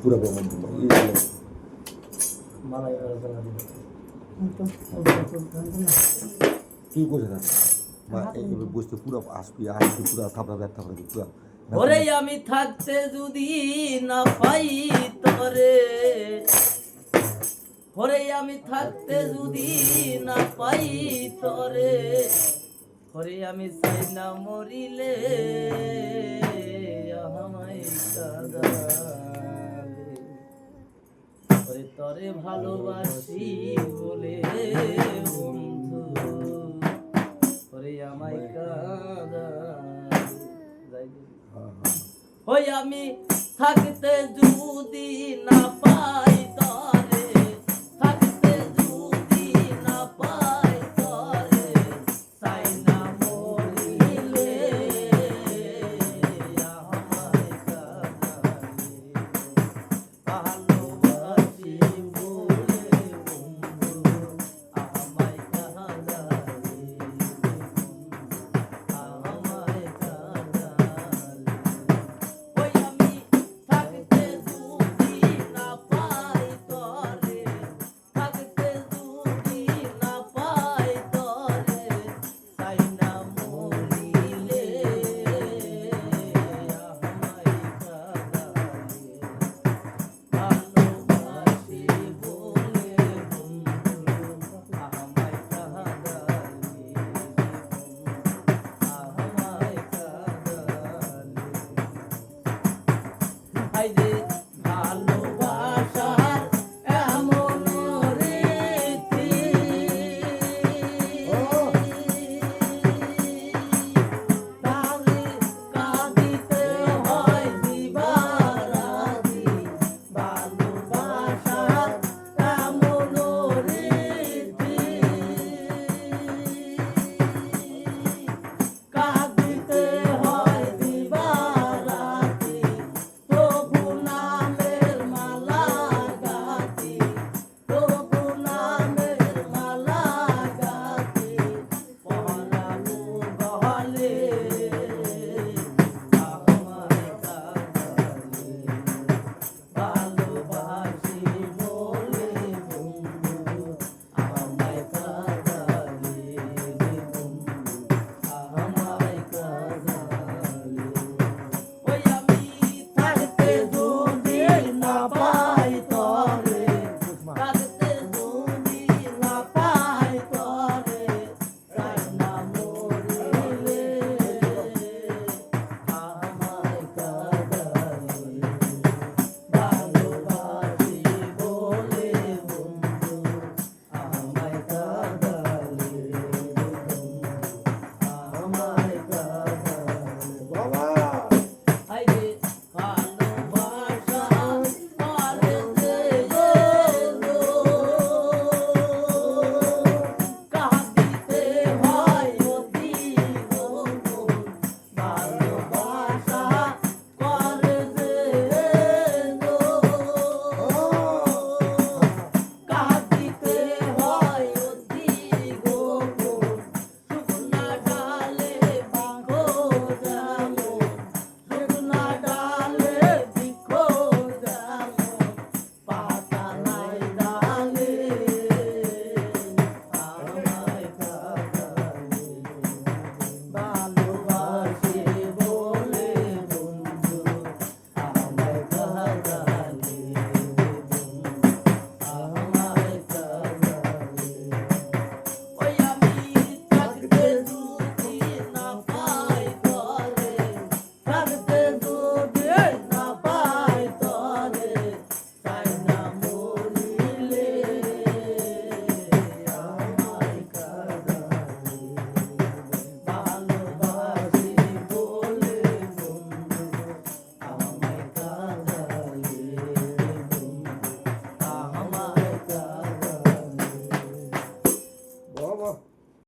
পুরো দিল তুই মা এইভাবে বসতে পুরো আসবি আসবি, পুরো থাপড়া ব্যথা করে পুরো। ওরে আমি থাকতে যদি না পাই তরে, ওরে আমি থাকতে যদি না পাই তরে, ওরে আমি চাই না মরিলে তরে তরে ভালোবাসি বলে, বন্ধু। ওরে আমায় কাদা। ওই আমি থাকতে যদি না পাই তরে, থাকতে যদি তাই না মরিলে আমায়